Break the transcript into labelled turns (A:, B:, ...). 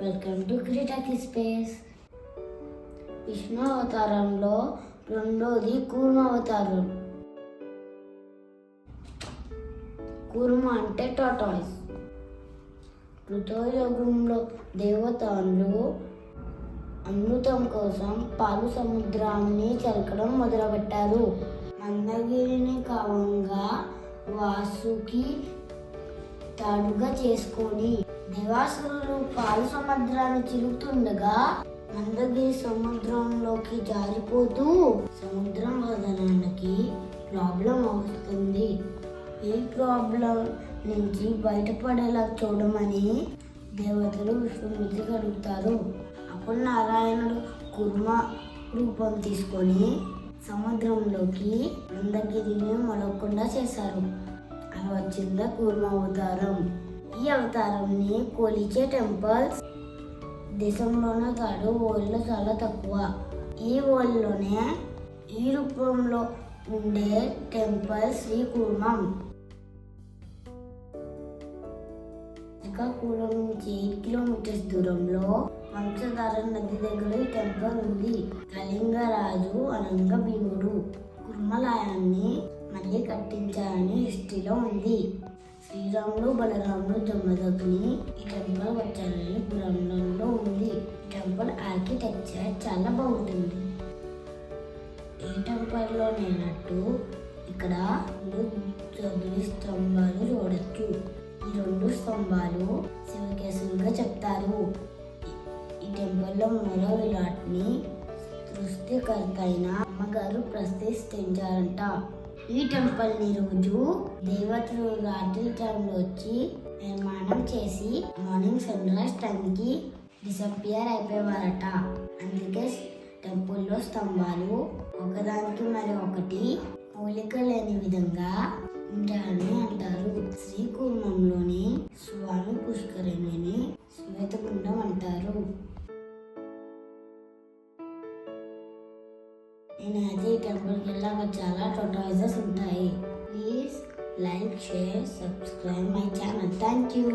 A: Welcome to క్రిటాకి space Vishnu అవతారంలో రెండోది కూర్మ అవతారం కూర్మ అంటే టాటాయిస్ ఋతోయోగంలో దేవతలు అమృతం కోసం పాలు సముద్రాన్ని చలకడం మొదలుపెట్టారు. మందగిరిని కావంగా వాసుకి తాడుగా చేసుకొని దేవాసురులు పాలు సముద్రాన్ని తిరుగుతుండగా అందగిరి సముద్రంలోకి జారిపోతూ సముద్రం వదనానికి ప్రాబ్లం అవుతుంది. ఈ ప్రాబ్లం నుంచి బయటపడేలా చూడమని దేవతలు విష్ణుమూర్తికి అడుగుతారు. అప్పుడు నారాయణుడు కుర్మ రూపం తీసుకొని సముద్రంలోకి మందగిరిని మొలకుండా చేశారు. అలా వచ్చిందా కూర్మ అవతారం. ఈ అవతారంని కొలిచే టెంపుల్స్ దేశంలోనే కాదు ఓళ్ళు చాలా తక్కువ. ఈ ఓళ్ళలోనే ఈ రూపంలో ఉండే టెంపుల్ శ్రీ కూర్మం. శ్రీకాకుళం నుంచి ఎయిట్ కిలోమీటర్స్ దూరంలో వంశధార నది దగ్గర ఈ టెంపుల్ ఉంది. కళింగరాజు అనంగ భీముడు కుర్మలాయాన్ని మళ్ళీ కట్టించాలని హిస్టరీలో ఉంది. శ్రీరాముడు బలరాముడు జమదగ్ని ఈ టెంపుల్ వచ్చారని పురాణంలో ఉంది. ఈ టెంపుల్ ఆర్కిటెక్చర్ చాలా బాగుంటుంది. ఈ టెంపుల్లో నేనట్టు ఇక్కడ రెండు చదువు స్తంభాలు చూడొచ్చు. ఈ రెండు స్తంభాలు శివకేశవులుగా చెప్తారు. ఈ- టెంపుల్లో మూల విరాట్ని సృష్టికర్త అయిన అమ్మగారు ప్రతిష్ఠించారంట. ఈ టెంపుల్ని రోజు దేవతలు రాత్రి టైంలో వచ్చి నిర్మాణం చేసి మార్నింగ్ సన్ రైజ్ టైంకి డిసప్పియర్ అయిపోయేవారట. అందుకే టెంపుల్లో స్తంభాలు ఒకదానికి మరి ఒకటి పోలిక లేని విధంగా ఉంటారని అంటారు. శ్రీకుర్మంలోని స్వామి పుష్కరిణిని శ్వేతకుండం అంటారు. నేనైతే ఈ టెంపుల్కి వెళ్ళాక చాలా టోటాయిజెస్ ఉంటాయి please like share subscribe my channel thank you